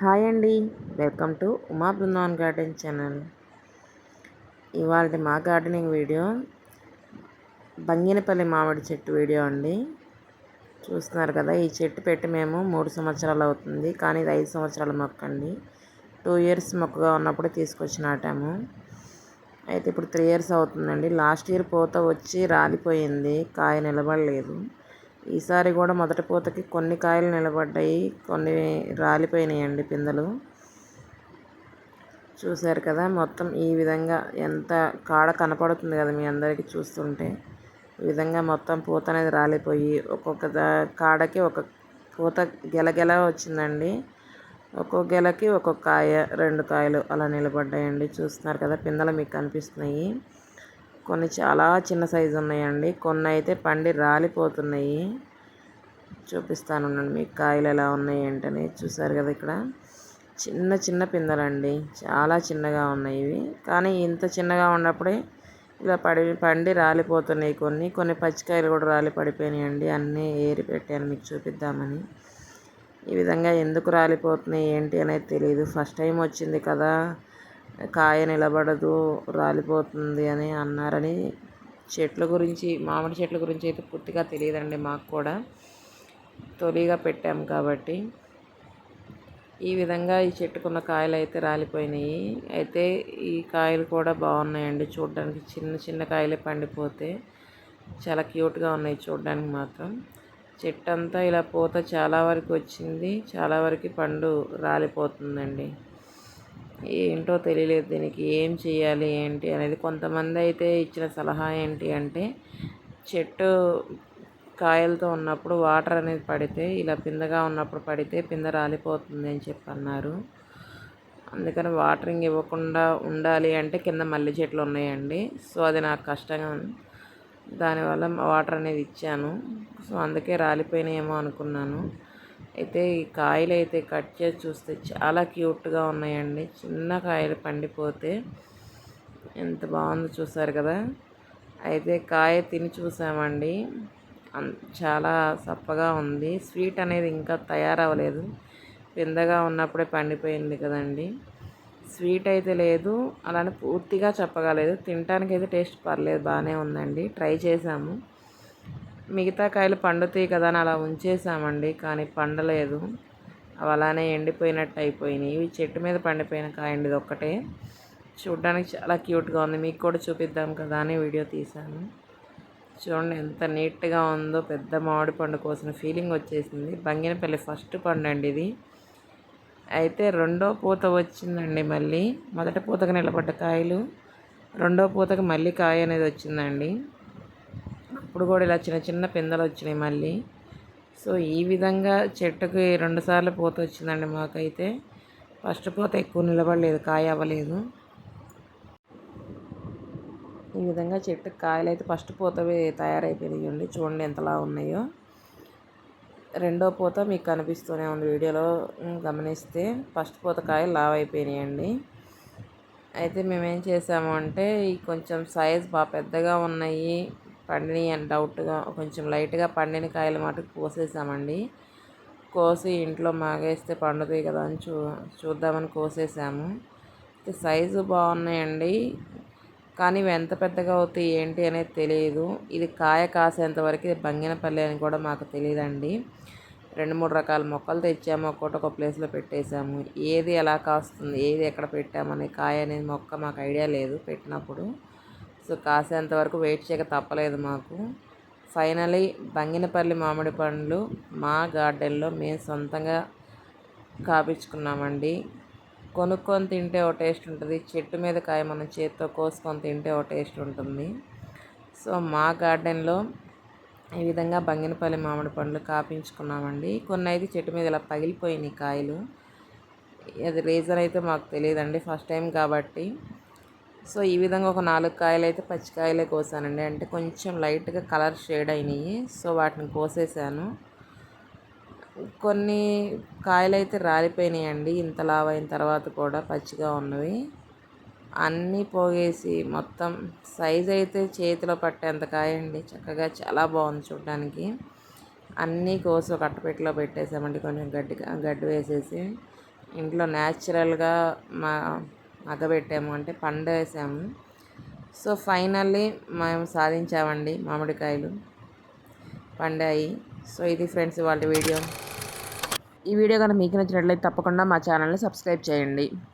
Hi అండి. Welcome to Uma Brindavan garden channel. ఇవాళ మా గార్డెనింగ్ వీడియో. బంగినపల్లి మామిడి చెట్టు వీడియో అండి. చూస్తున్నారు కదా ఈ చెట్టు పెట్టి మేము మూడు సంవత్సరాలు అవుతుంది. కానీ ఇది ఐదు సంవత్సరాల మొక్క అండి. టూ ఇయర్స్ మొక్కగా ఉన్నప్పుడు తీసుకొచ్చి నాటాము. అయితే ఇప్పుడు త్రీ ఇయర్స్ అవుతుందండి. లాస్ట్ ఇయర్ పూత వచ్చి రాలిపోయింది. కాయ నిలబడలేదు. ఈసారి కూడా మొదటి పూతకి కొన్ని కాయలు నిలబడ్డాయి. కొన్ని రాలిపోయినాయండి పిందెలు. చూశారు కదా మొత్తం ఈ విధంగా ఎంత కాడ కనపడుతుంది కదా మీ అందరికీ చూస్తుంటే. ఈ విధంగా మొత్తం పూత అనేది రాలిపోయి ఒక్కొక్క కాడకి ఒక పూత గెలగెల వచ్చిందండి. ఒక్కొక్క గెలకి ఒక్కొక్క కాయ రెండు కాయలు అలా నిలబడ్డాయండి. చూస్తున్నారు కదా పిందెలు మీకు కనిపిస్తున్నాయి. కొన్ని చాలా చిన్న సైజు ఉన్నాయండి. కొన్ని అయితే పండి రాలిపోతున్నాయి. చూపిస్తాను మీకు కాయలు ఎలా ఉన్నాయి ఏంటని. చూసారు కదా ఇక్కడ? చిన్న చిన్న పిందెలండి. చాలా చిన్నగా ఉన్నాయి ఇవి. కానీ ఇంత చిన్నగా ఉన్నప్పుడే ఇలా పడి పండి రాలిపోతున్నాయి కొన్ని. కొన్ని పచ్చికాయలు కూడా రాలి పడిపోయినాయండి. అన్నీ ఏరి పెట్టాను మీకు చూపిద్దామని. ఈ విధంగా ఎందుకు రాలిపోతున్నాయి ఏంటి అనేది తెలియదు ఫస్ట్ టైం వచ్చింది కదా. కాయ నిలబడదు రాలిపోతుంది అని అన్నారని చెట్ల గురించి మామిడి చెట్ల గురించి అయితే పూర్తిగా తెలియదండి మాకు కూడా. తొలిగా పెట్టాము కాబట్టి. ఈ విధంగా ఈ చెట్టుకున్న కాయలు అయితే రాలిపోయినాయి. అయితే ఈ కాయలు కూడా బాగున్నాయండి చూడడానికి. చిన్న చిన్న కాయలే పండిపోతే చాలా క్యూట్గా ఉన్నాయి చూడడానికి మాత్రం. చెట్టు అంతా ఇలా పూత చాలా వరకు వచ్చింది. చాలా వరకు పండు రాలిపోతుందండి. ఏంటో తెలియలేదు దీనికి ఏం చేయాలి ఏంటి అనేది. కొంతమంది అయితే ఇచ్చిన సలహా ఏంటి అంటే చెట్టు కాయలతో ఉన్నప్పుడు వాటర్ అనేది పడితే ఇలా పిందగా ఉన్నప్పుడు పడితే పింద రాలిపోతుంది అని చెప్పి అన్నారు. అందుకని వాటరింగ్ ఇవ్వకుండా ఉండాలి అంటే కింద మల్లె చెట్లు ఉన్నాయండి. సో అది నాకు కష్టంగా దానివల్ల వాటర్ అనేది ఇచ్చాను. సో అందుకే రాలిపోయినాయేమో అనుకున్నాను. అయితే ఈ కాయలు అయితే కట్ చేసి చూస్తే చాలా క్యూట్గా ఉన్నాయండి. చిన్న కాయలు పండిపోతే ఎంత బాగుందో చూసారు కదా. అయితే కాయ తిని చూసామండి. చాలా సప్పగా ఉంది. స్వీట్ అనేది ఇంకా తయారవ్వలేదు. పిందగా ఉన్నప్పుడే పండిపోయింది కదండి. స్వీట్ అయితే లేదు. అలానే పూర్తిగా చెప్పగలేదు. తినడానికి అయితే టేస్ట్ పర్లేదు. బాగానే ఉందండి. ట్రై చేసాము. మిగతా కాయలు పండుతాయి కదా అని అలా ఉంచేసామండి కానీ పండలేదు. అవి అలానే ఎండిపోయినట్టు అయిపోయినాయి. ఇవి చెట్టు మీద పండిపోయిన కాయండి ఇది ఒక్కటే. చూడడానికి చాలా క్యూట్గా ఉంది. మీకు కూడా చూపిద్దాం కదా అని వీడియో తీశాను. చూడండి ఎంత నీట్గా ఉందో పెద్ద మామిడి పండు కోసం ఫీలింగ్ వచ్చేసింది. బంగినపల్లి ఫస్ట్ పండు అండి ఇది. అయితే రెండో పూత వచ్చిందండి మళ్ళీ. మొదటి పూతకు నిలబడ్డ కాయలు రెండో పూతకు మళ్ళీ కాయ అనేది వచ్చిందండి. అప్పుడు కూడా ఇలా చిన్న చిన్న పిందెలు వచ్చినాయి మళ్ళీ. సో ఈ విధంగా చెట్టుకి రెండుసార్లు పూత వచ్చిందండి మాకైతే. ఫస్ట్ పూత ఎక్కువ నిలబడలేదు కాయ అవ్వలేదు. ఈ విధంగా చెట్టు కాయలు అయితే ఫస్ట్ పూతవి తయారైపోయినాయండి. చూడండి ఎంతలా ఉన్నాయో. రెండో పూత మీకు కనిపిస్తూనే ఉంది వీడియోలో. గమనిస్తే ఫస్ట్ పూత కాయలు లావ్ అయిపోయినాయండి అయితే మేమేం చేసాము అంటే కొంచెం సైజ్ బాగా పెద్దగా ఉన్నాయి. పండిని అని డౌట్గా కొంచెం లైట్గా పండిన కాయలు మటుకు కోసేసామండి. కోసి ఇంట్లో మాగేస్తే పండుతాయి కదా అని చూ చూద్దామని కోసేసాము. సైజు బాగున్నాయండి. కానీ ఇవి ఎంత పెద్దగా అవుతాయి ఏంటి అనేది తెలియదు ఇది కాయ కాసేంత వరకు బంగినపల్లి అని కూడా మాకు తెలియదండి రెండు మూడు రకాల మొక్కలు తెచ్చాము. ఒక్కొక్కటి ఒక ప్లేస్లో పెట్టేశాము ఏది ఎలా కాస్తుంది ఏది ఎక్కడ పెట్టామని కాయ అనేది మొక్క మాకు ఐడియా లేదు పెట్టినప్పుడు. సో కాసేంత వరకు వెయిట్ చేయక తప్పలేదు మాకు. ఫైనలీ బంగినపల్లి మామిడి పండ్లు మా గార్డెన్లో మేము సొంతంగా కాపించుకున్నామండి. కొనుక్కొని తింటే ఒక టేస్ట్ ఉంటుంది. చెట్టు మీద కాయ మనం చేతితో కోసుకొని తింటే ఒక టేస్ట్ ఉంటుంది. సో మా గార్డెన్లో ఈ విధంగా బంగినపల్లి మామిడి పండ్లు కాపించుకున్నామండి. కొన్ని అయితే చెట్టు మీద ఇలా పగిలిపోయినాయి కాయలు. అది రీజన్ అయితే మాకు తెలియదండి ఫస్ట్ టైం కాబట్టి. సో ఈ విధంగా ఒక నాలుగు కాయలు అయితే పచ్చికాయలే కోసానండి. అంటే కొంచెం లైట్గా కలర్ షేడ్ అయినాయి. సో వాటిని కోసేసాను. కొన్ని కాయలు అయితే రాలిపోయినాయండి. ఇంత లావైన తర్వాత కూడా పచ్చిగా ఉన్నవి. అన్నీ పోగేసి మొత్తం సైజ్ అయితే చేతిలో పట్టేంత కాయండి. చక్కగా చాలా బాగుంది చూడడానికి. అన్నీ కోసి ఒక అట్టపెట్టిలో పెట్టేసామండి. కొంచెం గడ్డి గడ్డి వేసేసి. ఇంట్లో న్యాచురల్గా మా మగ్గబెట్టాము అంటే పండేసాము. సో ఫైనల్లీ మేము సాధించామండి మామిడికాయలు. పండాయి. సో ఇది ఫ్రెండ్స్ వాళ్ళ వీడియో. ఈ వీడియో కనుక మీకు నచ్చినట్లయితే తప్పకుండా మా ఛానల్ని సబ్స్క్రైబ్ చేయండి.